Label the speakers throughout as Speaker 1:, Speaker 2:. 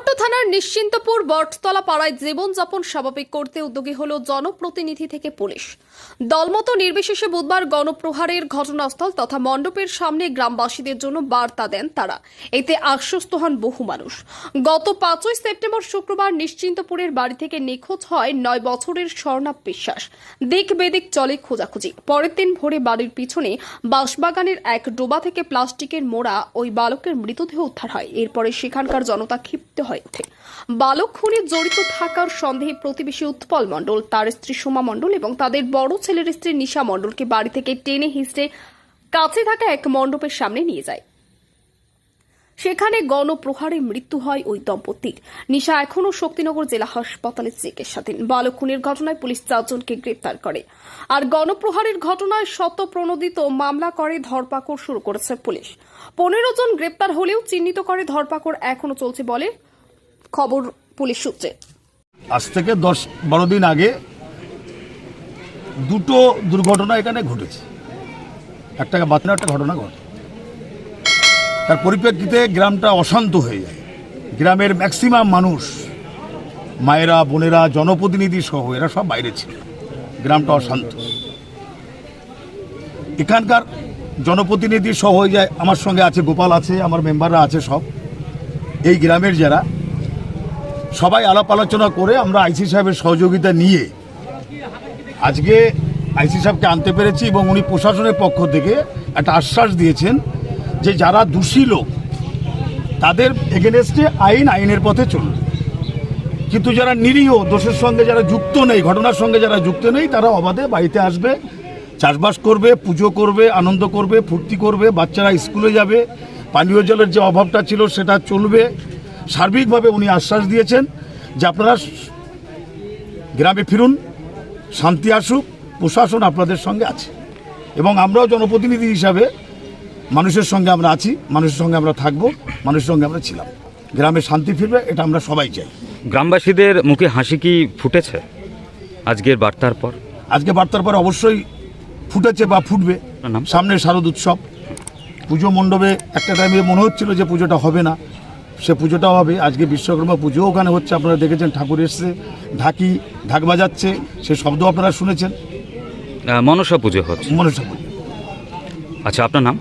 Speaker 1: তেহট্ট থানার নিশ্চিন্তপুর বটতলা পাড়ায় জীবনযাপন স্বাভাবিক করতে উদ্যোগী হল জনপ্রতিনিধি থেকে পুলিশ। দলমত নির্বিশেষে বুধবার গণপ্রহারের ঘটনাস্থল তথা মণ্ডপের সামনে গ্রামবাসীদের জন্য বার্তা দেন তারা। এতে আশ্বস্ত হন বহু মানুষ। গত পাঁচই সেপ্টেম্বর শুক্রবার নিশ্চিন্তপুরের বাড়ি থেকে নিখোঁজ হয় নয় বছরের স্বর্ণাপ বিশ্বাস। দিক বেদিক চলে খোঁজাখুঁজি। পরের দিন ভোরে বাড়ির পিছনে বাঁশবাগানের এক ডোবা থেকে প্লাস্টিকের মোড়া ওই বালকের মৃতদেহ উদ্ধার হয়। এরপরে সেখানকার জনতা ক্ষিপ্ত হয়ে ওঠে বালক খুনে জড়িত থাকার সন্দেহে প্রতিবেশী উৎপল মণ্ডল, তার স্ত্রী সোমা মণ্ডল এবং তাদের বড় ছেলের স্ত্রী নিশা মণ্ডলকে বাড়ি থেকে টেনে হিঁচড়ে কাছে থাকা এক মণ্ডপের সামনে নিয়ে যায়। সেখানে গণপ্রহারে মৃত্যু হয় ওই দম্পতির। নিশা এখনও শক্তিনগর জেলা হাসপাতালে চিকিৎসাধীন। বালক খুনের ঘটনায় পুলিশ চারজনকে গ্রেপ্তার করে। আর গণপ্রহারের ঘটনায় শত প্রণোদিত মামলা করে ধরপাকড় শুরু করেছে পুলিশ। পনেরো জন গ্রেপ্তার হলেও চিহ্নিত করে ধরপাকড় এখনও চলছে বলে খবর পুলিশ সূত্রে।
Speaker 2: আজ থেকে দশ বারো দিন আগে দুটো দুর্ঘটনা এখানে ঘটেছে। একটা বাতনা একটা ঘটনা ঘটে। তার পরিপ্রেক্ষিতে গ্রামটা অশান্ত হয়ে যায়। গ্রামের ম্যাক্সিমাম মানুষ মায়েরা, বোনেরা, জনপ্রতিনিধি সহ এরা সব বাইরে ছিল। গ্রামটা অশান্ত। এখানকার জনপ্রতিনিধি সহ হয়ে যায় আমার সঙ্গে আছে, গোপাল আছে, আমার মেম্বাররা আছে সব। এই গ্রামের যারা সবাই আলাপ আলোচনা করে আমরা আইসি সাহেবের সহযোগিতা নিয়ে আজকে আইসি সাহেবকে আনতে পেরেছি এবং উনি প্রশাসনের পক্ষ থেকে একটা আশ্বাস দিয়েছেন যে যারা দোষী লোক, তাদের এগেনস্টে আইন আইনের পথে চলবে কিন্তু যারা নিরীহ, দোষের সঙ্গে যারা যুক্ত নেই, ঘটনার সঙ্গে যারা যুক্ত নেই, তারা অবাধে বাড়িতে আসবে, চাষবাস করবে, পুজো করবে, আনন্দ করবে, ফুর্তি করবে, বাচ্চারা স্কুলে যাবে, পানীয় জলের যে অভাবটা ছিল সেটা চলবে। সার্বিকভাবে উনি আশ্বাস দিয়েছেন যে আপনারা গ্রামে ফিরুন শান্তি আসুক প্রশাসন আপনাদের সঙ্গে আছে। এবং আমরাও জনপ্রতিনিধি হিসাবে মানুষের সঙ্গে আমরা আছি মানুষের সঙ্গে আমরা থাকব মানুষের সঙ্গে আমরা ছিলাম। গ্রামে শান্তি ফিরবে এটা আমরা সবাই চাই।
Speaker 3: গ্রামবাসীদের মুখে হাসি কি ফুটেছে আজকের বার্তার পর?
Speaker 2: আজকে বার্তার পর অবশ্যই ফুটেছে বা ফুটবে? সামনে শারদ উৎসব। পুজো মণ্ডপে একটা টাইমে মনে হচ্ছিল যে পুজোটা হবে না। সে পুজোটাও হবে। আজকে বিশ্বকর্মা পুজো ওখানে হচ্ছে আপনারা দেখেছেন ঠাকুর এসছে ঢাকি ঢাক বাজাচ্ছে সে শব্দ আপনারা শুনেছেন?
Speaker 3: মনসা পুজো হচ্ছে।
Speaker 2: মনসা পুজো।
Speaker 3: আচ্ছা আপনার নাম?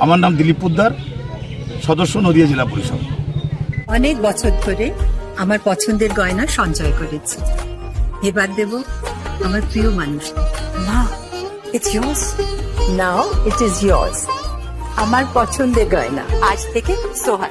Speaker 2: আমার নাম দিলীপ পোদ্দার সদস্য নদিয়া জেলা পরিষদ।
Speaker 4: অনেক বছর ধরে আমার পছন্দের গয়না সঞ্চয় করেছি। এবার দেব আমার প্রিয় মানুষ।
Speaker 5: না ইটস নাও ইট ইজ আমার পছন্দের গয়না আজ থেকে Sohan